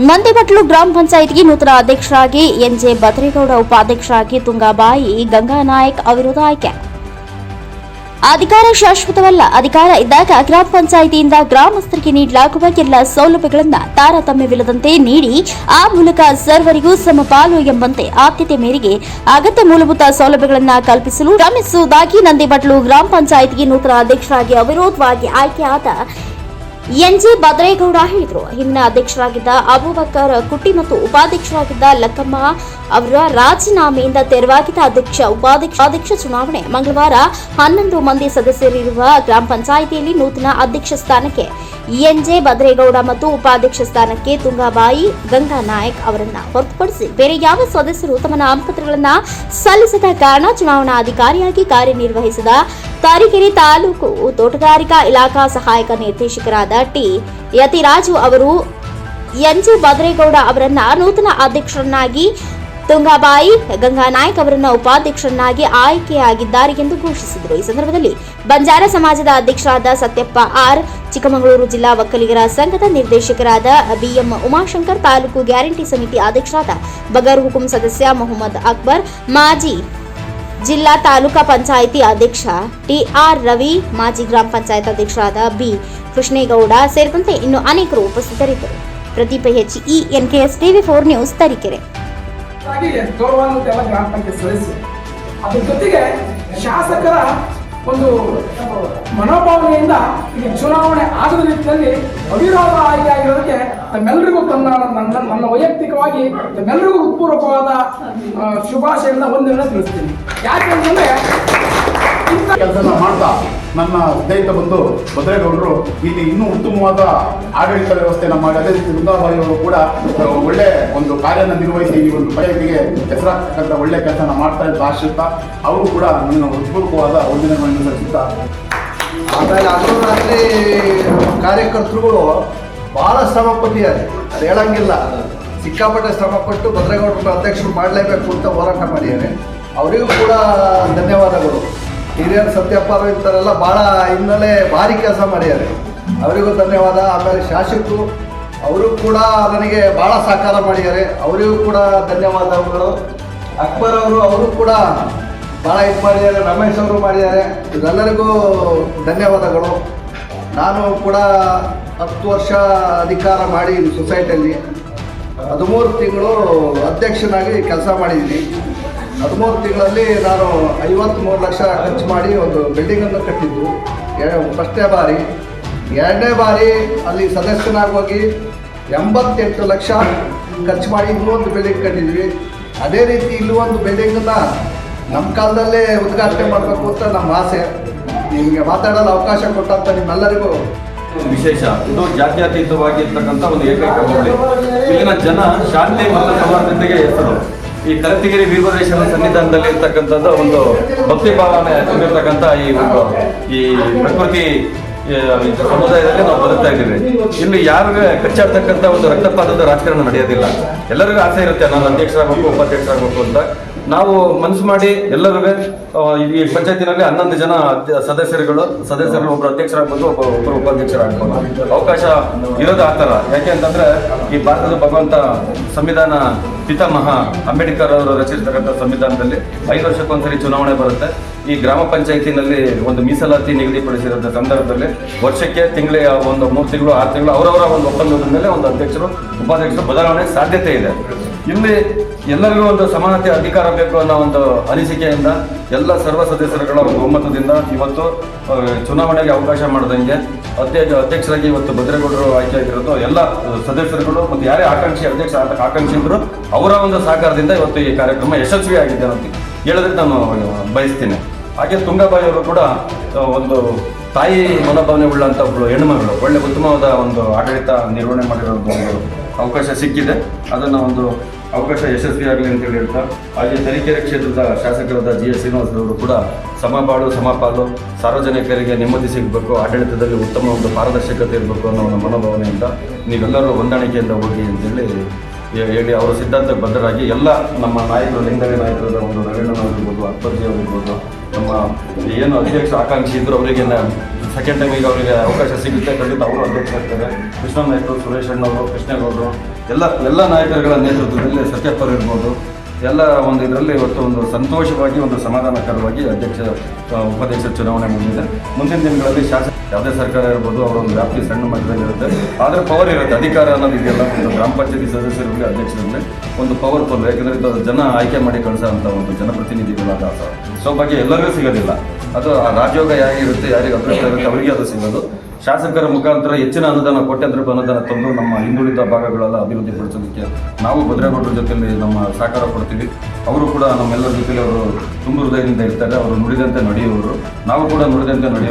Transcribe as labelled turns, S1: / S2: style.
S1: ನಂದಿಬಟ್ಲು ಗ್ರಾಮ ಪಂಚಾಯತ್ಗೆ ನೂತನ ಅಧ್ಯಕ್ಷರಾಗಿ ಎನ್ಜೆ ಬದ್ರೇಗೌಡ ಉಪಾಧ್ಯಕ್ಷರಾಗಿ ತುಂಗಾಬಾಯಿ ಗಂಗಾನಾಯಕ್ ಅವಿರೋಧ ಆಯ್ಕೆ. ಅಧಿಕಾರ ಶಾಶ್ವತವಲ್ಲ, ಅಧಿಕಾರ ಇದ್ದಾಗ ಗ್ರಾಮ ಪಂಚಾಯಿತಿಯಿಂದ ಗ್ರಾಮಸ್ಥರಿಗೆ ನೀಡಲಾಗುವ ಎಲ್ಲ ಸೌಲಭ್ಯಗಳನ್ನು ತಾರತಮ್ಯವಿಲ್ಲದಂತೆ ನೀಡಿ, ಆ ಮೂಲಕ ಸರ್ವರಿಗೂ ಸಮಪಾಲು ಎಂಬಂತೆ ಆದ್ಯತೆ ಮೇರೆಗೆ ಅಗತ್ಯ ಮೂಲಭೂತ ಸೌಲಭ್ಯಗಳನ್ನು ಕಲ್ಪಿಸಲು ಶ್ರಮಿಸುವುದಾಗಿ ನಂದಿಬಟ್ಲು ಗ್ರಾಮ ಪಂಚಾಯಿತಿಗೆ ನೂತನ ಅಧ್ಯಕ್ಷರಾಗಿ ಅವಿರೋಧವಾಗಿ ಆಯ್ಕೆಯಾದ ಎನ್ಜೆ ಭದ್ರೇಗೌಡ ಹೇಳಿದರು. ಹಿಂದಿನ ಅಧ್ಯಕ್ಷರಾಗಿದ್ದ ಅಬೂಬಕರ್ ಕುಟ್ಟಿ ಮತ್ತು ಉಪಾಧ್ಯಕ್ಷರಾಗಿದ್ದ ಲಕ್ಕಮ್ಮ ಅವರ ರಾಜೀನಾಮೆಯಿಂದ ತೆರವಾಗಿದ್ದ ಅಧ್ಯಕ್ಷ, ಉಪಾಧ್ಯಕ್ಷ ಅಧ್ಯಕ್ಷ ಚುನಾವಣೆ ಮಂಗಳವಾರ ಹನ್ನೊಂದು ಮಂದಿ ಸದಸ್ಯರಿರುವ ಗ್ರಾಮ ಪಂಚಾಯಿತಿಯಲ್ಲಿ ನೂತನ ಅಧ್ಯಕ್ಷ ಸ್ಥಾನಕ್ಕೆ ಎನ್ಜೆ ಭದ್ರೇಗೌಡ ಮತ್ತು ಉಪಾಧ್ಯಕ್ಷ ಸ್ಥಾನಕ್ಕೆ ತುಂಗಾಬಾಯಿ ಗಂಗಾ ನಾಯಕ್ ಅವರನ್ನ ಹೊರತುಪಡಿಸಿ ಬೇರೆ ಯಾವ ಸದಸ್ಯರು ತಮ್ಮ ನಾಮಪತ್ರಗಳನ್ನ ಸಲ್ಲಿಸದ ಕಾರಣ ಚುನಾವಣಾಧಿಕಾರಿಯಾಗಿ ಕಾರ್ಯನಿರ್ವಹಿಸಿದ ತಾರೀಕೆರೆ ತಾಲೂಕು ತೋಟಗಾರಿಕಾ ಇಲಾಖಾ ಸಹಾಯಕ ನಿರ್ದೇಶಕರಾದ ಟಿ. ಯತಿರಾಜು ಅವರು ಎನ್ಜಿ ಭದ್ರೇಗೌಡ ಅವರನ್ನ ನೂತನ ಅಧ್ಯಕ್ಷರನ್ನಾಗಿ ತುಂಗಾಬಾಯಿ ಗಂಗಾನಾಯಕ್ ಅವರನ್ನ ಉಪಾಧ್ಯಕ್ಷರನ್ನಾಗಿ ಆಯ್ಕೆಯಾಗಿದ್ದಾರೆ ಎಂದು ಘೋಷಿಸಿದರು. ಈ ಸಂದರ್ಭದಲ್ಲಿ ಬಂಜಾರ ಸಮಾಜದ ಅಧ್ಯಕ್ಷರಾದ ಸತ್ಯಪ್ಪ ಆರ್, ಚಿಕ್ಕಮಗಳೂರು ಜಿಲ್ಲಾ ಒಕ್ಕಲಿಗರ ಸಂಘದ ನಿರ್ದೇಶಕರಾದ ಬಿಎಂ ಉಮಾಶಂಕರ್ ತಾಲೂಕು ಗ್ಯಾರಂಟಿ ಸಮಿತಿ ಅಧ್ಯಕ್ಷರಾದ ಬಗರ್ ಹುಕುಂ ಸದಸ್ಯ ಮೊಹಮ್ಮದ್ ಅಕ್ಬರ್, ಮಾಜಿ ಜಿಲ್ಲಾ ತಾಲೂಕಾ ಪಂಚಾಯಿತಿ ಅಧ್ಯಕ್ಷ ಟಿಆರ್ ರವಿ, ಮಾಜಿ ಗ್ರಾಮ ಪಂಚಾಯತ್ ಅಧ್ಯಕ್ಷರಾದ ಬಿ. ಕೃಷ್ಣೇಗೌಡ ಸೇರಿದಂತೆ ಇನ್ನು ಅನೇಕರು ಉಪಸ್ಥಿತರಿದ್ದರು. Pradeepa H E. NKS TV four news Tarikere.
S2: ಶಾಸಕರ ಒಂದು ಮನೋಭಾವನೆಯಿಂದ ಈಗ ಚುನಾವಣೆ ಆಗದ ನಿಟ್ಟಿನಲ್ಲಿ ಅವಿರೋಧ ಆಯ್ಕೆ ಆಗಿರೋದಕ್ಕೆ ತಮ್ಮೆಲ್ಲರಿಗೂ ತನ್ನ ನನ್ನ ವೈಯಕ್ತಿಕವಾಗಿ ತಮ್ಮೆಲ್ಲರಿಗೂ ಉತ್ಪೂರ್ವಕವಾದ ಆ, ಶುಭಾಶಯಗಳನ್ನ ಒಂದೆರಡು ತಿಳಿಸ್ತೀನಿ. ಯಾಕೆಂತಂದ್ರೆ ಇಂಥ
S3: ಕೆಲಸನ ಮಾಡ್ತಾ ನನ್ನ ಸ್ನೇಹಿತ ಬಂದು ಭದ್ರೇಗೌಡರು ಇಲ್ಲಿ ಇನ್ನೂ ಉತ್ತಮವಾದ ಆಡಳಿತ ವ್ಯವಸ್ಥೆಯನ್ನು ಮಾಡಿ ಅದೇ ರೀತಿ ವೃಂದಾಬಾಯಿ ಅವರು ಕೂಡ ಒಳ್ಳೆ ಒಂದು ಕಾರ್ಯನ ನಿರ್ವಹಿಸಿ ಈ ಒಂದು ಪ್ರಯತ್ನಿಗೆ ಹೆಸರಾಗ್ತಕ್ಕಂಥ ಒಳ್ಳೆ ಕೆಲಸನ ಮಾಡ್ತಾ ಇದ್ದ ಆಶ್ರಿತ ಅವರು ಕೂಡ ನನ್ನ ಹೃತ್ಪೂರ್ವಕವಾದ ವಂದನೆಗಳನ್ನು ಸಲ್ಲಿಸುತ್ತಾ
S4: ಆಮೇಲೆ ರಾತ್ರಿ ಕಾರ್ಯಕರ್ತರುಗಳು ಭಾಳ ಶ್ರಮ ಪಟ್ಟಿದ್ದಾರೆ ಅದು ಹೇಳಂಗಿಲ್ಲ. ಸಿಕ್ಕಾಪಟ್ಟೆ ಶ್ರಮ ಪಟ್ಟು ಭದ್ರೇಗೌಡರ ಅಧ್ಯಕ್ಷರು ಮಾಡಲೇಬೇಕು ಅಂತ ಹೋರಾಟ ಮಾಡಿದ್ದಾರೆ. ಅವರಿಗೂ ಕೂಡ ಧನ್ಯವಾದಗಳು. ಹಿರಿಯರು ಸತ್ಯಪ್ಪ ಇಂಥವರೆಲ್ಲ ಭಾಳ ಹಿನ್ನೆಲೆ ಭಾರಿ ಕೆಲಸ ಮಾಡಿದ್ದಾರೆ. ಅವರಿಗೂ ಧನ್ಯವಾದ. ಆಮೇಲೆ ಶಾಸಕರು, ಅವರು ಕೂಡ ನನಗೆ ಭಾಳ ಸಹಕಾರ ಮಾಡಿದ್ದಾರೆ. ಅವರಿಗೂ ಕೂಡ ಧನ್ಯವಾದಗಳು. ಅಕ್ಬರ್ ಅವರು ಅವರು ಕೂಡ ಭಾಳ ಇದು ಮಾಡಿದ್ದಾರೆ. ರಮೇಶ್ ಅವರು ಮಾಡಿದ್ದಾರೆ. ಇದೆಲ್ಲರಿಗೂ ಧನ್ಯವಾದಗಳು. ನಾನು ಕೂಡ ಹತ್ತು ವರ್ಷ ಅಧಿಕಾರ ಮಾಡಿ ಸೊಸೈಟಿಯಲ್ಲಿ ಹದಿಮೂರು ತಿಂಗಳು ಅಧ್ಯಕ್ಷನಾಗಿ ಕೆಲಸ ಮಾಡಿದ್ದೀನಿ. ಹದಿಮೂರು ತಿಂಗಳಲ್ಲಿ ನಾನು ಐವತ್ತ್ಮೂರು ಲಕ್ಷ ಖರ್ಚು ಮಾಡಿ ಒಂದು ಬಿಲ್ಡಿಂಗನ್ನು ಕಟ್ಟಿದ್ದು. ಫಸ್ಟೇ ಬಾರಿ. ಎರಡನೇ ಬಾರಿ ಅಲ್ಲಿ ಸದಸ್ಯನಾಗಿ ಹೋಗಿ ಎಂಬತ್ತೆಂಟು ಲಕ್ಷ ಖರ್ಚು ಮಾಡಿ ಇನ್ನೂ ಬಿಲ್ಡಿಂಗ್ ಕಟ್ಟಿದ್ವಿ. ಅದೇ ರೀತಿ ಇಲ್ಲೂ ಒಂದು ಬಿಲ್ಡಿಂಗನ್ನು ನಮ್ಮ ಕಾಲದಲ್ಲೇ ಉದ್ಘಾಟನೆ ಮಾಡಬೇಕು ಅಂತ ನಮ್ಮ ಆಸೆ. ನಿಮಗೆ ಮಾತಾಡಲು ಅವಕಾಶ ಕೊಟ್ಟಂತ ನಿಮ್ಮೆಲ್ಲರಿಗೂ
S5: ವಿಶೇಷ. ಇದು ಜಾತ್ಯತೀತವಾಗಿರ್ತಕ್ಕಂಥ ಒಂದು ಏಕೈಕ ಹೋಬಳಿ. ಇಲ್ಲಿನ ಜನ ಶಾಂತಿ ಮತ್ತು ಸಮಾನತೆಗೆ ಹೆಸರು. ಈ ಕರತಿಗಿರಿ ವೀರಭದ್ರೇಶ್ವರ ಸನ್ನಿಧಾನದಲ್ಲಿ ಇರ್ತಕ್ಕಂಥದ್ದು ಒಂದು ಭಕ್ತಿ ಭಾವನೆ ತುಂಬಿರ್ತಕ್ಕಂಥ ಈ ಒಂದು ಈ ಪ್ರಕೃತಿ ಸಮುದಾಯದಲ್ಲಿ ನಾವು ಬದುಕ್ತಾ ಇದ್ದೀವಿ. ಇಲ್ಲಿ ಯಾರಿಗೆ ಕಚ್ಚಾಡ್ತಕ್ಕಂಥ ಒಂದು ರಕ್ತಪಾತದ ರಾಜಕಾರಣ ನಡೆಯೋದಿಲ್ಲ. ಎಲ್ಲರಿಗೂ ಆಸೆ ಇರುತ್ತೆ, ನಾನು ಅಧ್ಯಕ್ಷರಾಗಬೇಕು ಉಪಾಧ್ಯಕ್ಷರಾಗಬೇಕು ಅಂತ. ನಾವು ಮನಸ್ಸು ಮಾಡಿ ಎಲ್ಲರಿಗೂ ಈ ಪಂಚಾಯತಿನಲ್ಲಿ ಹನ್ನೊಂದು ಜನ ಸದಸ್ಯರುಗಳು ಸದಸ್ಯರು ಒಬ್ಬರು ಅಧ್ಯಕ್ಷರಾಗ್ಬೋದು, ಒಬ್ಬ, ಒಬ್ಬರು ಉಪಾಧ್ಯಕ್ಷರಾಗ್ಬೋದು. ಅವಕಾಶ ಇರೋದು ಆ ಥರ. ಯಾಕೆ ಅಂತಂದ್ರೆ ಈ ಭಾರತದ ಭಗವಂತ ಸಂವಿಧಾನ ಪಿತಾಮಹ ಅಂಬೇಡ್ಕರ್ ಅವರು ರಚಿಸಿರ್ತಕ್ಕಂಥ ಸಂವಿಧಾನದಲ್ಲಿ ಐದು ವರ್ಷಕ್ಕೊಂದ್ಸರಿ ಚುನಾವಣೆ ಬರುತ್ತೆ. ಈ ಗ್ರಾಮ ಪಂಚಾಯತಿನಲ್ಲಿ ಒಂದು ಮೀಸಲಾತಿ ನಿಗದಿಪಡಿಸಿರೋ ಸಂದರ್ಭದಲ್ಲಿ ವರ್ಷಕ್ಕೆ ತಿಂಗಳಿಗೆ ಒಂದು ಮೂರು ತಿಂಗಳು, ಆರು ತಿಂಗಳು ಅವರವರ ಒಂದು ಒಪ್ಪಂದದ ಮೇಲೆ ಒಂದು ಅಧ್ಯಕ್ಷರು, ಉಪಾಧ್ಯಕ್ಷರು ಬದಲಾವಣೆ ಸಾಧ್ಯತೆ ಇದೆ. ಇಲ್ಲಿ ಎಲ್ಲರಿಗೂ ಒಂದು ಸಮಾನತೆ ಅಧಿಕಾರ ಬೇಕು ಅನ್ನೋ ಒಂದು ಅನಿಸಿಕೆಯಿಂದ ಎಲ್ಲ ಸರ್ವ ಸದಸ್ಯರುಗಳ ಒಂದು ಒಮ್ಮತದಿಂದ ಇವತ್ತು ಚುನಾವಣೆಗೆ ಅವಕಾಶ ಮಾಡದಂಗೆ ಅಧ್ಯಕ್ಷ, ಅಧ್ಯಕ್ಷರಾಗಿ ಇವತ್ತು ಭದ್ರೇಗೌಡರು ಆಯ್ಕೆಯಾಗಿರೋದು ಎಲ್ಲ ಸದಸ್ಯರುಗಳು ಮತ್ತು ಯಾರೇ ಆಕಾಂಕ್ಷಿ ಅಧ್ಯಕ್ಷ, ಆತ- ಆಕಾಂಕ್ಷಿ ಇದ್ರು ಅವರ ಒಂದು ಸಹಕಾರದಿಂದ ಇವತ್ತು ಈ ಕಾರ್ಯಕ್ರಮ ಯಶಸ್ವಿಯಾಗಿದೆ ಅಂತ ಹೇಳೋದಕ್ಕೆ ನಾನು ಬಯಸ್ತೀನಿ. ಹಾಗೆ ತುಂಗಾಬಾಯಿ ಅವರು ಕೂಡ ಒಂದು ತಾಯಿ ಮನೋಭಾವನೆ ಉಳ್ಳಂಥ ಒಬ್ಬಳು ಹೆಣ್ಣುಮಗಳು, ಒಳ್ಳೆ ಉತ್ತಮವಾದ ಒಂದು ಆಡಳಿತ ನಿರ್ವಹಣೆ ಮಾಡಿರೋ ಒಂದು ಅವಕಾಶ ಸಿಕ್ಕಿದೆ. ಅದನ್ನು ಒಂದು ಅವಕಾಶ ಯಶಸ್ವಿಯಾಗಲಿ ಅಂತ ಹೇಳಿ ಹೇಳ್ತಾ, ಹಾಗೆ ತರೀಕೆರೆ ಕ್ಷೇತ್ರದ ಶಾಸಕರಾದ ಜಿ ಎಸ್ ಶ್ರೀನಿವಾಸರವರು ಕೂಡ ಸಮಬಾಳು ಸಮಪಾಲು, ಸಾರ್ವಜನಿಕರಿಗೆ ನೆಮ್ಮದಿ ಸಿಗಬೇಕು, ಆಡಳಿತದಲ್ಲಿ ಉತ್ತಮ ಒಂದು ಪಾರದರ್ಶಕತೆ ಇರಬೇಕು ಅನ್ನೋ ಒಂದು ಮನೋಭಾವನೆಯಿಂದ ನೀವೆಲ್ಲರೂ ಹೊಂದಾಣಿಕೆಯಿಂದ ಹೋಗಿ ಅಂತೇಳಿ ಹೇಳಿ ಅವರ ಸಿದ್ಧಾಂತಕ್ಕೆ ಬದ್ಧರಾಗಿ ಎಲ್ಲ ನಮ್ಮ ನಾಯಕರು ಲಿಂಗವೇ ನಾಯಕರಾದ ಒಂದು ರವೀಂದ್ರನಾಥ್ ಇರ್ಬೋದು, ಅಕ್ಬರ್ಜಿ ಆಗಿರ್ಬೋದು ನಮ್ಮ ಏನು ಅಧ್ಯಕ್ಷ ಆಕಾಂಕ್ಷಿ ಇದ್ರು ಅವರಿಗೆ ಸೆಕೆಂಡ್ ಟೈಮ್ ಈಗ ಅವರಿಗೆ ಅವಕಾಶ ಸಿಗುತ್ತೆ, ಖಂಡಿತ ಅವರು ಅಧ್ಯಕ್ಷ ಆಗ್ತಾರೆ. ಕೃಷ್ಣ ನಾಯ್ಕರು ಸುರೇಶ್ ಅಣ್ಣವರು ಕೃಷ್ಣೇಗೌಡರು ಎಲ್ಲ ಎಲ್ಲ ನಾಯಕರುಗಳ ನೇತೃತ್ವದಲ್ಲಿ ಸತ್ಯಪ್ಪರು ಇರ್ಬೋದು. ಎಲ್ಲ ಒಂದು ಇದರಲ್ಲಿ ಇವತ್ತು ಒಂದು ಸಂತೋಷವಾಗಿ, ಒಂದು ಸಮಾಧಾನಕರವಾಗಿ ಅಧ್ಯಕ್ಷ ಉಪಾಧ್ಯಕ್ಷ ಚುನಾವಣೆ ಮುಂದಿದೆ ಮುಂದಿನ ದಿನಗಳಲ್ಲಿ ಶಾಸಕ ಯಾವುದೇ ಸರ್ಕಾರ ಇರ್ಬೋದು, ಅವರ ಒಂದು ವ್ಯಾಪ್ತಿ ಸಣ್ಣ ಮಟ್ಟದಲ್ಲಿರುತ್ತೆ ಆದರೆ ಪವರ್ ಇರುತ್ತೆ, ಅಧಿಕಾರ ಅನ್ನೋದು ಇದೆಯಲ್ಲ, ಒಂದು ಗ್ರಾಮ ಪಂಚಾಯತಿ ಸದಸ್ಯರಲ್ಲಿ, ಅಧ್ಯಕ್ಷರಲ್ಲಿ ಒಂದು ಪವರ್ಫುಲ್ ಯಾಕಂದರೆ ಇದು ಜನ ಆಯ್ಕೆ ಮಾಡಿ ಕಳಿಸೋಂಥ ಒಂದು ಜನಪ್ರತಿನಿಧಿಗಳಾದ ಸೌಭಾಗ್ಯ ಎಲ್ಲರಿಗೂ ಸಿಗೋದಿಲ್ಲ. ಅದು ಆ ರಾಜಯೋಗ ಯಾರಿಗಿರುತ್ತೆ ಯಾರಿಗೆ ಅದೃಷ್ಟ ಇರುತ್ತೆ ಅವರಿಗೆ ಅದು ಸಿಗೋದು. ಶಾಸಕರ ಮುಖಾಂತರ ಹೆಚ್ಚಿನ ಅನುದಾನ ಕೋಟ್ಯಾಂತರ ರೂಪಾಯಿ ಅನುದಾನ ತಂದು ನಮ್ಮ ಹಿಂದುಳಿದ ಭಾಗಗಳೆಲ್ಲ ಅಭಿವೃದ್ಧಿ ಪಡಿಸೋದಕ್ಕೆ ನಾವು ಭದ್ರೇಗೌಡರ ಜೊತೆಯಲ್ಲಿ ನಮ್ಮ ಸಹಕಾರ ಕೊಡ್ತೀವಿ. ಅವರು ಕೂಡ ನಮ್ಮೆಲ್ಲರ ಜೊತೆಲಿ ಅವರು ತುಂಬ ಹೃದಯದಿಂದ ಇರ್ತಾರೆ. ಅವರು ನುಡಿದಂತೆ ನಡೆಯುವವರು. ನಾವು ಕೂಡ ನುಡಿದಂತೆ ನಡೆಯುವ